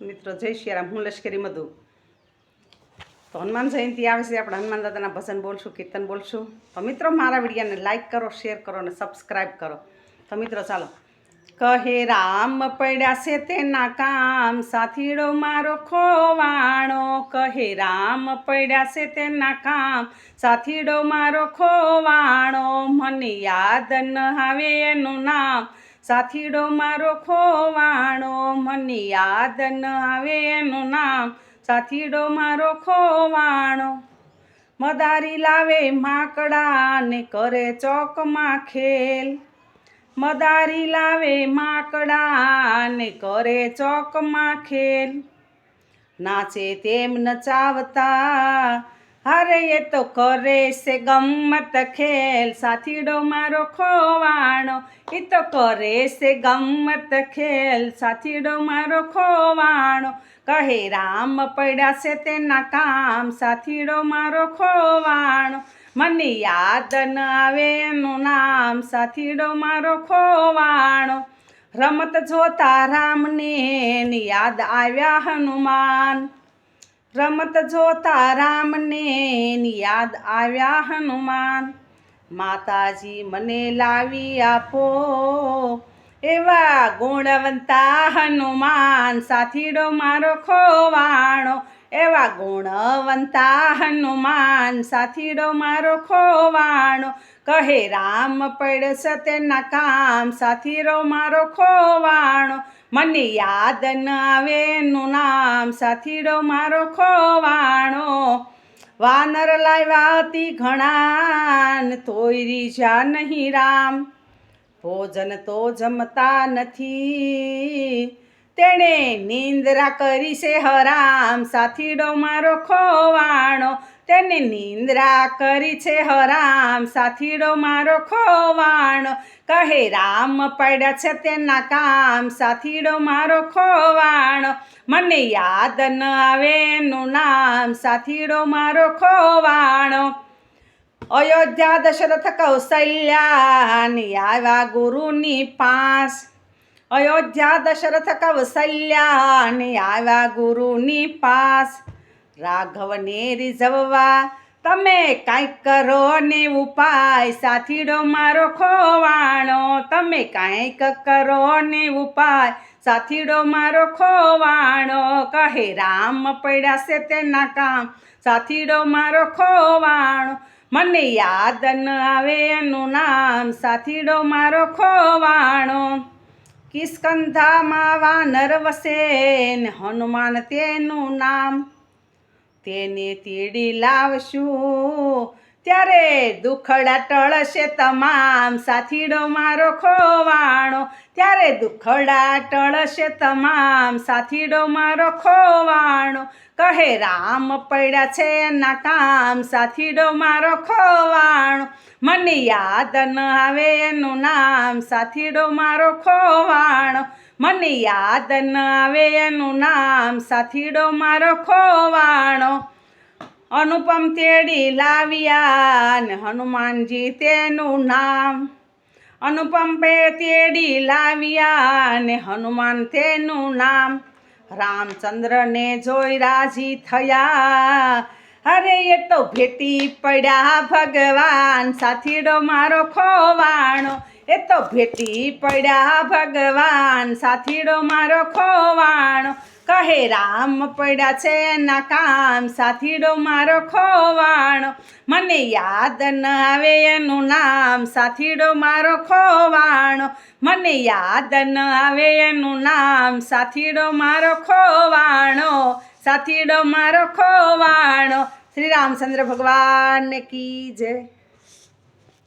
મિત્રો જય શિયારામ, હું લશ્કરી મધુ. તો હનુમાન જયંતિ આવે છે, આપણે હનુમાન દાદાના ભજન બોલશું, કીર્તન બોલશું. તો મિત્રો, મારા વિડીયાને લાઈક કરો શેર કરો અને સબસ્ક્રાઈબ કરો. તો મિત્રો, ચાલો. કહે રામ પડ્યા છે તેના કામ, સાથીડો મારો ખોવાણો. કહે રામ પડ્યા છે તેના કામ, સાથીડો મારો ખોવાણો. મને યાદ ન આવે એનું નામ. સાથીડો મારો ખોવાણો મને યાદ ન આવે એનું નામ. સાથીડો મારો ખોવાણો, મદારી લાવે માકડા ને કરે ચોકમાં ખેલ. મદારી લાવે માકડા ને કરે ચોકમાં ખેલ. નાચે તેમ નચાવતા અરે એ તો કરે છે ગમત ખેલ. સાથીડો મારો ખોવાણો. એ તો કરે છે ગમત ખેલ. સાથીડો મારો ખોવાણો. કહે રામ પડ્યા છે તેના કામ. સાથીડો મારો ખોવાણો. મને યાદ ન આવે એનું નામ. સાથીડો મારો ખોવાણો. રમત જોતા રામને યાદ આવ્યા હનુમાન. રમત જોતા રામને યાદ આવ્યા હનુમાન. માતાજી મને લાવી આપો. એવા ગુણવંતા હનુમાન, સાથીડો મારો ખોવાણો. એવા ગુણવંતા હનુમાન, સાથીડો મારો ખોવાણો. કહે રામ પડશે તેના કામ સાથીડો મારો ખોવાણો. મને યાદ ન આવે નામ. સાથીડો મારો ખોવાણો. વાનર લાવ્યા હતી ઘણા તોયરી તોય રીઝા નહીં રામ. ભોજન તો જમતા નથી. તેણે નિંદ્રા કરી છે હરામ. સાથીડો મારો ખોવાણો. તેને નિંદ્રા કરી છે હરામ. સાથીડો મારો ખોવાણો. કહે, રામ પડ્યા છે તેના કામ. સાથીડો મારો ખોવાણો. મને યાદ ન આવે એનું નામ. સાથીડો મારો ખોવાણો. અયોધ્યા દશરથ કૌશલ્યાની આવ્યા ગુરુની પાસ. અયોધ્યા દશરથ કૌશલ્યાની આવ્યા ગુરુની પાસ. રાઘવને રીઝવવા. તમે કાંઈક કરો ને ઉપાય, સાથીડો મારો ખોવાણો. તમે કાંઈક કરો ને ઉપાય, સાથીડો મારો ખોવાણો. કહે રામ પડ્યા છે તેના કામ, સાથીડો મારો ખોવાણો. મને યાદ ન આવે એનું નામ, સાથીડો મારો ખોવાણો. કિસ્કંધામાં વાનર વસે ને હનુમાન તેનું નામ તેને તીડી લાવશું. ત્યારે દુખડા ટળશે તમામ સાથીડો મારો ખોવાણો. ત્યારે દુખડા ટળશે તમામ સાથીડો મારો ખોવાણો. કહે રામ પડ્યા છે એના કામ, સાથીડો મારો ખોવાણો. મને યાદ ન આવે એનું નામ, સાથીડો મારો ખોવાણો. મને યાદ ન આવે એનું નામ, સાથીડો મારો ખોવાણો. અનુપમ તેડી લાવ્યા હનુમાનજી તેનું નામ. અનુપમ પે તેડી લાવ્યા હનુમાન તેનું નામ. રામચંદ્રને જોઈ રાજી થયા. અરે, એ તો ભેટી પડ્યા ભગવાન. સાથીડો મારો ખોવાણો. એ તો ભેટી પડ્યા ભગવાન, સાથીડો મારો ખોવાણો. કહે રામ પડ્યા છે એના કામ, સાથીડો મારો ખોવાણો. મને યાદ ન આવે એનું નામ, સાથીડો મારો ખોવાણો. મને યાદ ન આવે એનું નામ, સાથીડો મારો ખોવાણો. સાથીડો મારો ખોવાણો. શ્રી રામચંદ્ર ભગવાન કી જય.